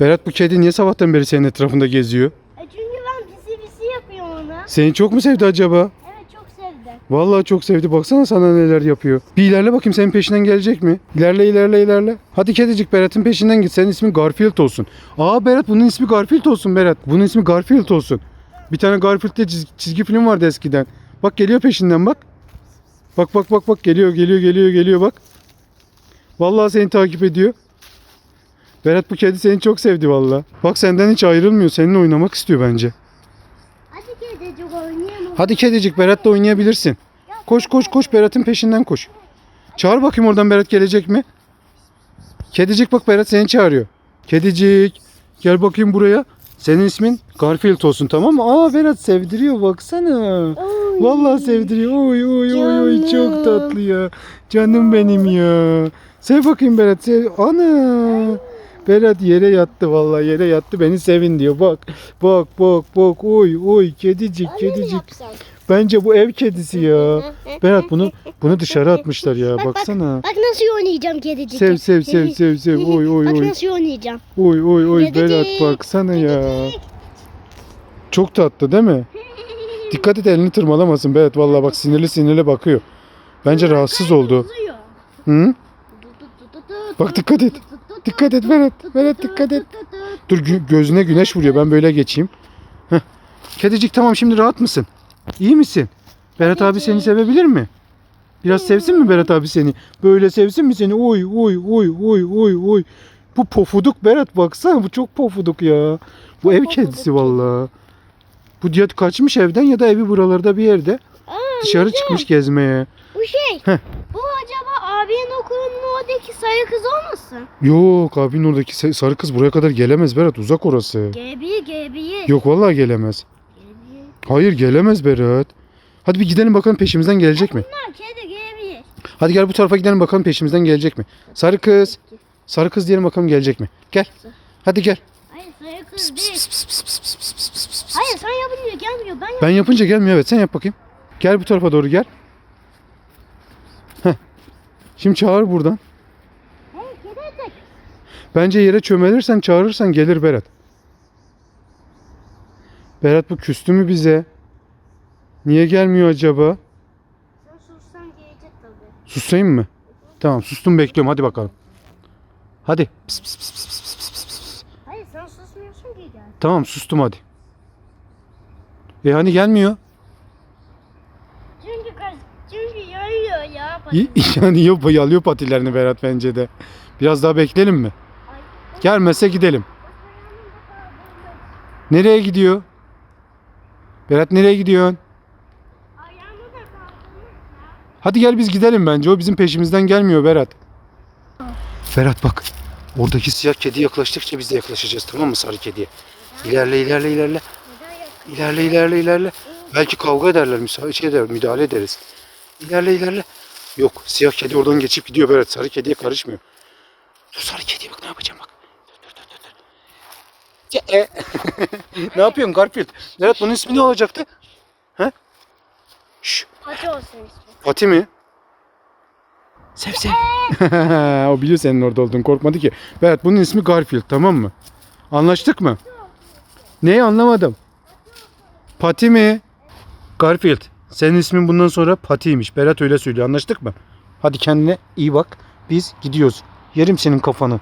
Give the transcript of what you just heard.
Berat bu kedi niye sabahtan beri senin etrafında geziyor? E çünkü ben pisi pisi yapıyorum ona. Seni çok mu sevdi acaba? Evet çok sevdi. Vallahi çok sevdi. Baksana sana neler yapıyor. Bir ilerle bakayım senin peşinden gelecek mi? İlerle ilerle ilerle. Hadi kedicik Berat'ın peşinden git. Senin ismin Garfield olsun. Aa Berat bunun ismi Garfield olsun Berat. Bunun ismi Garfield olsun. Bir tane Garfield diye çizgi, çizgi film vardı eskiden. Bak geliyor peşinden bak. Bak bak bak bak geliyor geliyor geliyor geliyor bak. Vallahi seni takip ediyor. Berat bu kedi seni çok sevdi vallahi. Bak senden hiç ayrılmıyor. Seninle oynamak istiyor bence. Hadi kedicik oynayalım. Hadi kedicik Berat'la oynayabilirsin. Koş koş koş Berat'ın peşinden koş. Çağır bakayım oradan Berat gelecek mi? Kedicik bak Berat seni çağırıyor. Kedicik gel bakayım buraya. Senin ismin Garfield olsun tamam mı? Aa Berat sevdiriyor baksana. Oy. Vallahi sevdiriyor. Oy oy oy oy çok tatlı ya. Canım benim ya. Sev bakayım Berat sev. Ana. Berat yere yattı vallahi yere yattı beni sevin diyor. Bak bak bak bak oy oy kedicik mi kedicik. Bence bu ev kedisi ya. Berat bunu bunu dışarı atmışlar ya. Bak, bak. Baksana. Bak nasıl oynayacağım kedicik. Sev sev sev sev sev. Oy oy Bak oy. nasıl oynayacağım. Oy oy oy Kedicik. Berat baksana ya. Çok tatlı değil mi? Dikkat et elini tırmalamasın Berat. Vallahi bak sinirli sinirli bakıyor. Bence rahatsız oldu. Hı? Bak dikkat et. Dikkat et Berat. Berat dikkat et. Dur gö- gözüne güneş vuruyor. Ben böyle geçeyim. Heh. Kedicik tamam şimdi rahat mısın? İyi misin? Berat abi seni sevebilir mi? Biraz sevsin mi Berat abi seni? Böyle sevsin mi seni? Oy oy oy oy oy oy. Bu pofuduk Berat baksana bu çok pofuduk ya. Bu ev kedisi kedi. vallahi. Bu diye kaçmış evden ya da evi buralarda bir yerde. Aa, Dışarı güzel. çıkmış gezmeye. Bu şey. Heh. Bu acaba abinin okulunun oradaki sayı kız olmasın? Yok abinin oradaki sa- sarı kız buraya kadar gelemez Berat uzak orası. G1 G1. Yok vallahi gelemez. G1. Hayır gelemez Berat. Hadi bir gidelim bakalım peşimizden gelecek mi? Bunlar kedi G1. Hadi gel bu tarafa gidelim bakalım peşimizden gelecek mi? Sarı kız. Sarı kız diyelim bakalım gelecek mi? Gel. Hadi gel. Hayır sayı kız değil. Hayır sen yapınca gelmiyor. Ben yap- Ben yapınca gelmiyor evet sen yap bakayım. Gel bu tarafa doğru gel. Heh. Şimdi çağır buradan. Bence yere çömelirsen çağırırsan gelir Berat. Berat bu küstü mü bize? Niye gelmiyor acaba? Sen sussan gelecek tabii. Susayım mı? Tamam sustum bekliyorum hadi bakalım. Hadi. Pıs pıs pıs pıs pıs pıs pıs pıs. Hayır sen susmuyorsun ki gel. Tamam sustum hadi. E hani gelmiyor? Çünkü kaç çünkü yayıyor ya. Yani yalıyor patilerini Berat bence de. Biraz daha bekleyelim mi? Gelmezse gidelim. Nereye gidiyor? Berat nereye gidiyorsun? Hadi gel biz gidelim bence. O bizim peşimizden gelmiyor Berat. Berat bak. Oradaki siyah kedi yaklaştıkça biz de yaklaşacağız tamam mı sarı kediye? İlerle ilerle ilerle. İlerle ilerle ilerle. Belki kavga ederler, müsa- şey eder, müdahale ederiz. İlerle ilerle. Yok, siyah kedi oradan geçip gidiyor Berat. Sarı kediye karışmıyor. Dur sarı kediye bak ne yapacağım bak. Dur dur dur dur. Ya, e. ne yapıyorsun Garfield? Berat bunun ismi ne olacaktı? He? Şş, Pati olsun ismi. Fatih mi? Sev sev. o biliyor senin orada olduğunu korkmadı ki. Berat bunun ismi Garfield tamam mı? Anlaştık mı? Neyi anlamadım. Pati mi? Garfield. Senin ismin bundan sonra Pati'ymiş. Berat öyle söylüyor. Anlaştık mı? Hadi kendine iyi bak. Biz gidiyoruz. Yerim senin kafanı.